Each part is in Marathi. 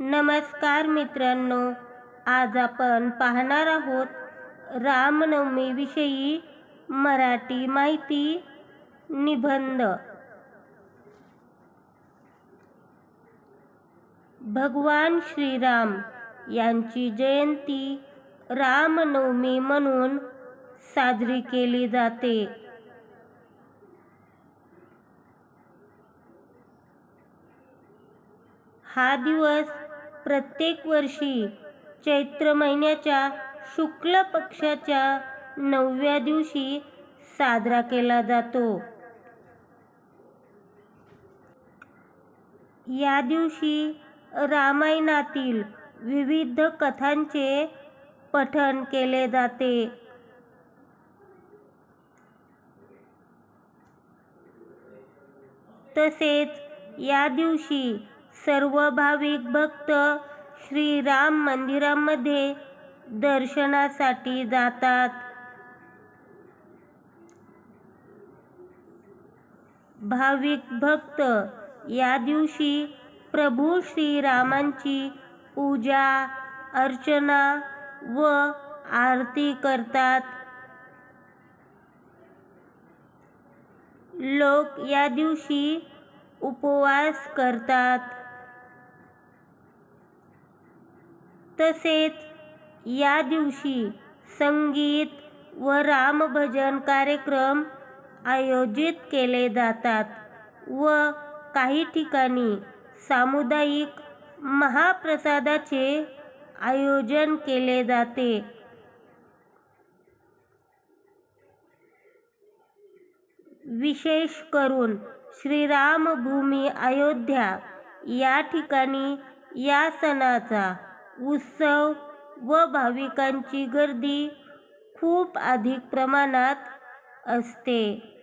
नमस्कार मित्रांनो आज आपण पाहणार आहोत रामनवमीविषयी मराठी माहिती निबंध. भगवान श्रीराम यांची जयंती रामनवमी म्हणून साजरी केली जाते. हा दिवस प्रत्येक वर्षी चैत्र महिन्याच्या शुक्ल पक्षाच्या नवव्या दिवशी साजरा केला जातो. या दिवशी रामायणातील विविध कथांचे पठण केले जाते. तसेच या दिवशी सर्व भाविक भक्त श्रीराम मंदिरामध्ये दर्शनासाठी जातात. भाविक भक्त या दिवशी प्रभू श्रीरामांची पूजा अर्चना व आरती करतात. लोक या दिवशी उपवास करतात. तसेच या दिवशी संगीत व रामभजन कार्यक्रम आयोजित केले जातात व काही ठिकाणी सामुदायिक महाप्रसादाचे आयोजन केले जाते. विशेष करून श्रीरामभूमी अयोध्या या ठिकाणी या सणाचा उत्सव व भाविकांची गर्दी खूप अधिक प्रमाणात असते.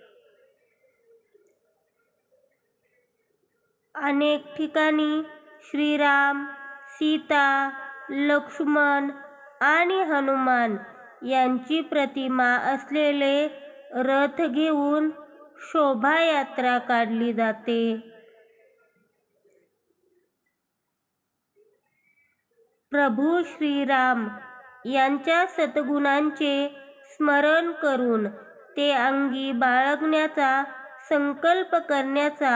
अनेक ठिकाणी श्रीराम सीता लक्ष्मण आणि हनुमान यांची प्रतिमा असलेले रथ घेऊन शोभायात्रा काढली जाते. प्रभू श्रीराम यांच्या सद्गुणांचे स्मरण करून ते अंगी बाळगण्याचा संकल्प करण्याचा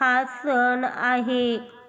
हा सण आहे.